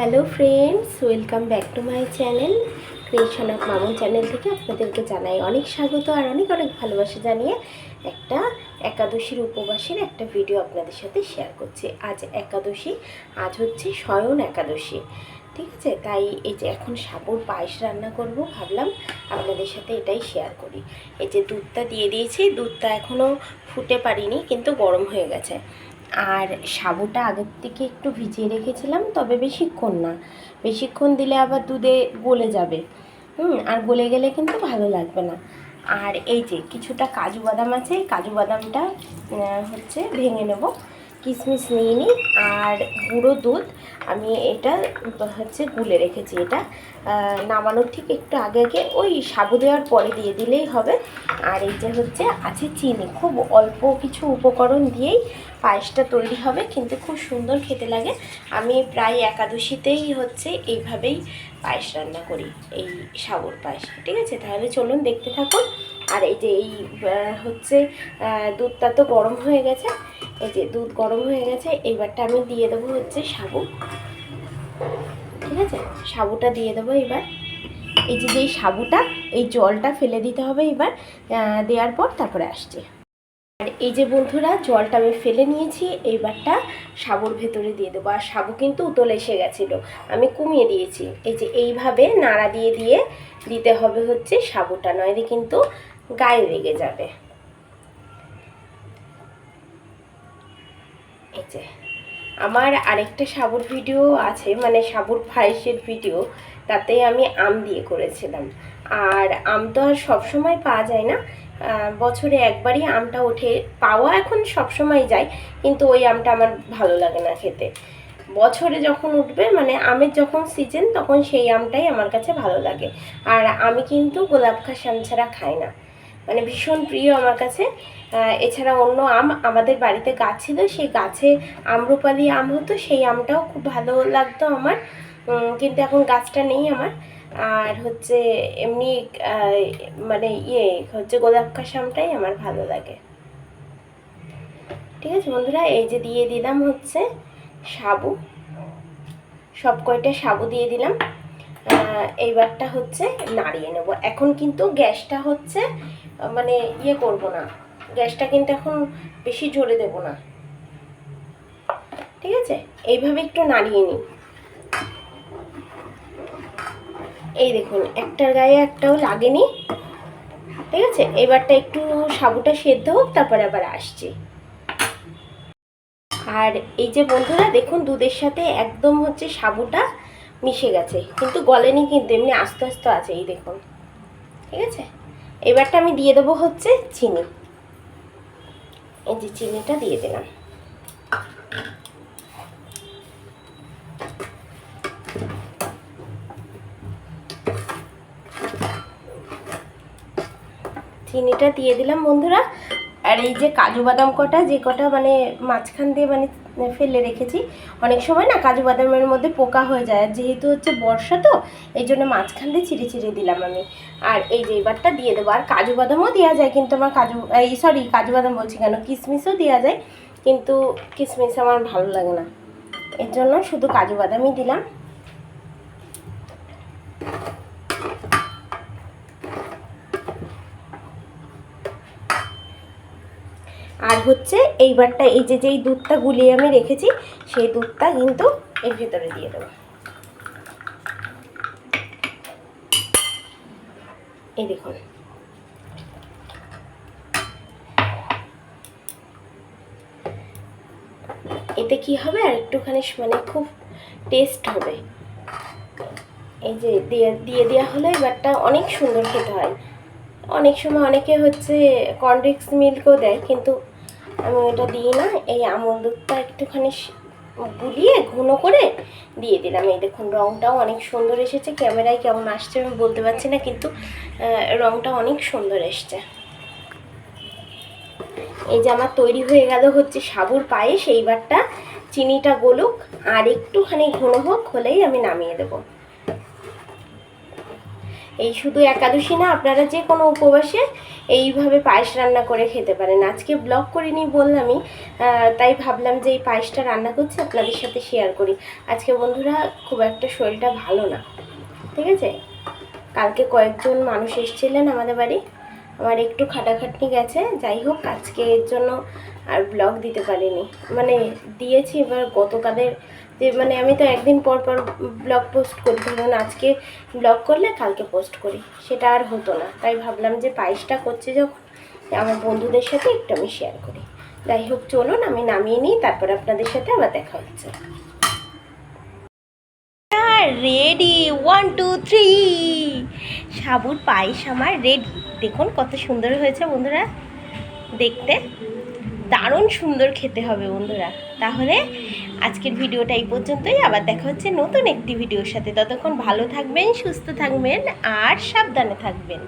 Hello friends, welcome back to my channel creation of Mamun channel থেকে আপনাদেরকে জানাই অনেক স্বাগত আর অনেক অনেক ভালোবাসা জানিয়ে একটা একাদশীর উপবাসের একটা ভিডিও আপনাদের সাথে শেয়ার করছি। আজ একাদশী, আজ হচ্ছে শয়ন একাদশী, ঠিক আছে? তাই এই যে এখন সাবুর পায়েস রান্না করব, ভাবলাম আপনাদের সাথে এটাই শেয়ার করি। এই যে দুধটা দিয়ে দিয়েছি, দুধটা এখনও ফুটে পারিনি কিন্তু গরম হয়ে গেছে। আর সাবুটা আগের থেকে একটু ভিজিয়ে রেখেছিলাম, তবে বেশিক্ষণ না। বেশিক্ষণ দিলে আবার দুধে গলে যাবে। হুম, আর গলে গেলে কিন্তু ভালো লাগবে না। আর এই যে কিছুটা কাজু বাদাম আছে কাজু বাদামটা হচ্ছে ভেঙে নেব। কিশমিশ নিয়ে নিই আর গুঁড়ো দুধ আমি এটা হচ্ছে গুলে রেখেছি এটা। নামানোর ঠিক একটু আগে আগে ওই সাবু দেওয়ার পরে দিয়ে দিলেই হবে। আর এই যে হচ্ছে আছে চিনি, খুব অল্প কিছু উপকরণ দিয়েই পায়েসটা তৈরি হবে, কিন্তু খুব সুন্দর খেতে লাগে। আমি প্রায় একাদশীতেই হচ্ছে এইভাবেই পায়েস রান্না করি, এই সাবুর পায়েস, ঠিক আছে? তাহলে চলুন দেখতে থাকুন। আর এই যে এই হচ্ছে দুধটা তো গরম হয়ে গেছে, এই যে দুধ গরম হয়ে গেছে এইবারটা আমি দিয়ে দেবো হচ্ছে সাবু, ঠিক আছে? সাবুটা দিয়ে দেবো এবার। এই যে যেই সাবুটা, এই জলটা ফেলে দিতে হবে এবার দেওয়ার পর তারপরে আসছে। এই যে বন্ধুরা, জলটা আমি ফেলে নিয়েছি, এইবারটা সাবুর ভেতরে দিয়ে দেবো। আর সাবু কিন্তু উতল এসে গেছিল, আমি কমিয়ে দিয়েছি। এই যে এইভাবে নাড়া দিয়ে দিয়ে দিতে হবে হচ্ছে সাবুটা, নইলে কিন্তু গায়ে লেগে যাবে। এই যে, আমার আরেকটা সাবুর ভিডিও আছে মানে সাবুর পায়েসের ভিডিও, তাতে আমি আম দিয়ে করেছিলাম। আর আম তো আর সবসময় পাওয়া যায় না বছরে একবারই আমটা ওঠে। পাওয়া এখন সবসময় যায়, কিন্তু ওই আমটা আমার ভালো লাগে না খেতে। বছরে যখন উঠবে মানে আমের যখন সিজন তখন সেই আমটাই আমার কাছে ভালো লাগে। আর আমি কিন্তু গোলাপ খাস আম ছাড়া খাই না। মানে ভীষণ প্রিয় আমার কাছে। এছাড়া অন্য আম আমাদের বাড়িতে গাছ ছিল, সেই গাছে আম্রপালি আম হতো, সেই আমটাও খুব ভালো লাগতো আমার। কিন্তু এখন গাছটা নেই আমার। আর হচ্ছে এমনি মানে ইয়ে হচ্ছে গোলাপ খাস আমটাই আমার ভালো লাগে। ঠিক আছে বন্ধুরা, এই যে দিয়ে দিলাম হচ্ছে সাবু। সব কয়টা সাবু দিয়ে দিলাম। এইবারটা হচ্ছে নাড়িয়ে নেব। এখন কিন্তু গ্যাসটা হচ্ছে মানে ইয়ে করব না। গ্যাসটা কিন্তু এখন বেশি জোরে দেব না। ঠিক আছে? এইভাবে একটু নাড়িয়ে নিই। এই দেখুন, একটার গায়ে একটাও লাগেনি। ঠিক আছে? এবারটা একটু সাবুটা সেদ্ধ হোক, তারপরে আবার আসছি। আর এই যে বন্ধুরা, দেখুন, দুধের সাথে একদম হচ্ছে সাবুটা মিশে গেছে। কিন্তু গলেনি কিন্তু, এমনি আস্তে আস্তে আছে, এই দেখুন। ঠিক আছে? এবারটা আমি দিয়ে দেবো হচ্ছে চিনি। এই যে চিনিটা দিয়ে দিলাম। চিনিটা দিয়ে দিলাম, বন্ধুরা। আর এই যে কাজু বাদাম কটা, যে কটা মানে মাঝখান দিয়ে মানে ফেলে রেখেছি। অনেক সময় না কাজু বাদামের মধ্যে পোকা হয়ে যায়। আর যেহেতু হচ্ছে বর্ষা তো, এই জন্য মাঝখান দিয়ে চিড়ে চিড়ে দিলাম আমি। আর এই যে এবারটা দিয়ে দেবো। আর কাজু বাদামও দেওয়া যায়, কিন্তু আমার কাজু, এই সরি কাজু বাদাম বলছি কেন? কিশমিশও দেওয়া যায়, কিন্তু কিশমিশ আমার ভালো লাগে না। এর জন্য শুধু কাজু বাদামই দিলাম আর হচ্ছে এইবারটা এই যে যেই দুধটা গুলিয়ে আমি রেখেছি, সেই দুধটা কিন্তু এর ভিতরে দিয়ে দেবো। এই দেখুন। এতে কি হবে? আর একটুখানি মানে খুব টেস্ট হবে। এই যে দিয়ে দিয়ে দেওয়া হলে এবারটা অনেক সুন্দর খেতে হয়। অনেক সময় অনেকে হচ্ছে কনডেক্স মিল্কও দেয়, কিন্তু আমি ওটা দিই না এই আমল দুধটা একটুখানি গুলিয়ে ঘন করে দিয়ে দিলাম। এই দেখুন রঙটাও অনেক সুন্দর এসেছে। ক্যামেরায় কেমন আসছে আমি বলতে পারছি না, কিন্তু রঙটা অনেক সুন্দর এসছে। এই যে আমার তৈরি হয়ে গেল হচ্ছে সাবুর পায়েস। এইবারটা চিনিটা গলুক আর একটুখানি ঘন হোক হলেই আমি নামিয়ে দেবো। এই শুধু একাদশী না, আপনারা যে কোনো উপবাসে এইভাবে পায়েস রান্না করে খেতে পারেন। আজকে ব্লগ করিনি বললামই তাই ভাবলাম যে এই পায়েসটা রান্না করছি, আপনাদের সাথে শেয়ার করি। আজকে বন্ধুরা, খুব একটা শরীরটা ভালো না, ঠিক আছে? কালকে কয়েকজন মানুষ এসেছিলেন আমাদের বাড়ি, আমার একটু খাটাখাটনি গেছে, যাই হোক, আজকে এর জন্য আর ব্লগ দিতে পারিনি। মানে দিয়েছি, এবার গতকালের যে মানে আমি তো একদিন পর পর ব্লগ পোস্ট করি ধরুন আজকে ব্লগ করলে কালকে পোস্ট করি। সেটা আর হতো না। তাই ভাবলাম যে পায়েসটা করছে যখন আমার বন্ধুদের সাথে একটু আমি শেয়ার করি। যাই হোক, চলুন, আমি নামিয়ে নিই, তারপর আপনাদের সাথে আবার দেখা হচ্ছে। রেডি ওয়ান টু থ্রি সাবুর পায়েস আমার রেডি দেখুন কত সুন্দর হয়েছে বন্ধুরা। দেখতে। দারুণ সুন্দর খেতে হবে বন্ধুরা। তাহলে আজকের ভিডিওটা এই পর্যন্তই। আবার দেখা হচ্ছে নতুন একটি ভিডিওর সাথে। ততক্ষণ ভালো থাকবেন, সুস্থ থাকবেন আর সাবধানে থাকবেন।